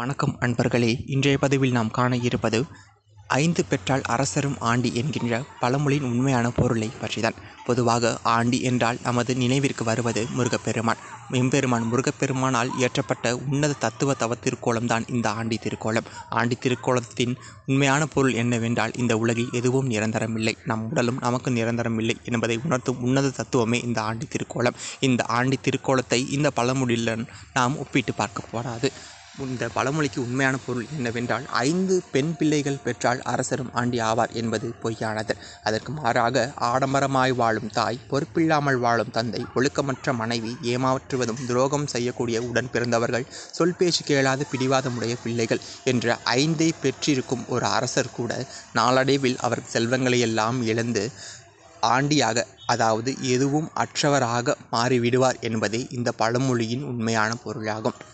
வணக்கம் அன்பர்களே. இன்றைய பதிவில் நாம் காண இருப்பது ஐந்து பெற்றால் அரசரும் ஆண்டி என்கின்ற பழமொழியின் உண்மையான பொருளை பற்றிதான். பொதுவாக ஆண்டி என்றால் நமது நினைவிற்கு வருவது முருகப்பெருமான். எம்பெருமான் முருகப்பெருமானால் இயற்றப்பட்ட உன்னத தத்துவ தவ திருக்கோலம் தான் இந்த ஆண்டி திருக்கோலம் ஆண்டி திருக்கோலத்தின் உண்மையான பொருள் என்னவென்றால் இந்த உலகில் எதுவும் நிரந்தரமில்லை. நம் உடலும் நமக்கு நிரந்தரமில்லை என்பதை உணர்த்தும் உன்னத தத்துவமே இந்த ஆண்டி திருக்கோலம் இந்த ஆண்டி திருக்கோலத்தை இந்த பழமொழியுடன் நாம் ஒப்பிட்டு பார்க்க போராது இந்த பழமொழிக்கு உண்மையான பொருள் என்னவென்றால் ஐந்து பெண் பிள்ளைகள் பெற்றால் அரசரும் ஆண்டி ஆவார் என்பது பொய்யானது. அதற்கு மாறாக ஆடம்பரமாய் வாழும் தாய் பொறுப்பில்லாமல் வாழும் தந்தை ஒழுக்கமற்ற மனைவி ஏமாற்றுவதும் துரோகம் செய்யக்கூடிய உடன் பிறந்தவர்கள் சொல் பேச்சு கேளாத பிடிவாதமுடைய பிள்ளைகள் என்ற ஐந்தை பெற்றிருக்கும் ஒரு அரசர் கூட நாளடைவில் அவர் செல்வங்களையெல்லாம் இழந்து ஆண்டியாக அதாவது எதுவும் அற்றவராக மாறிவிடுவார் என்பதே இந்த பழமொழியின் உண்மையான பொருளாகும்.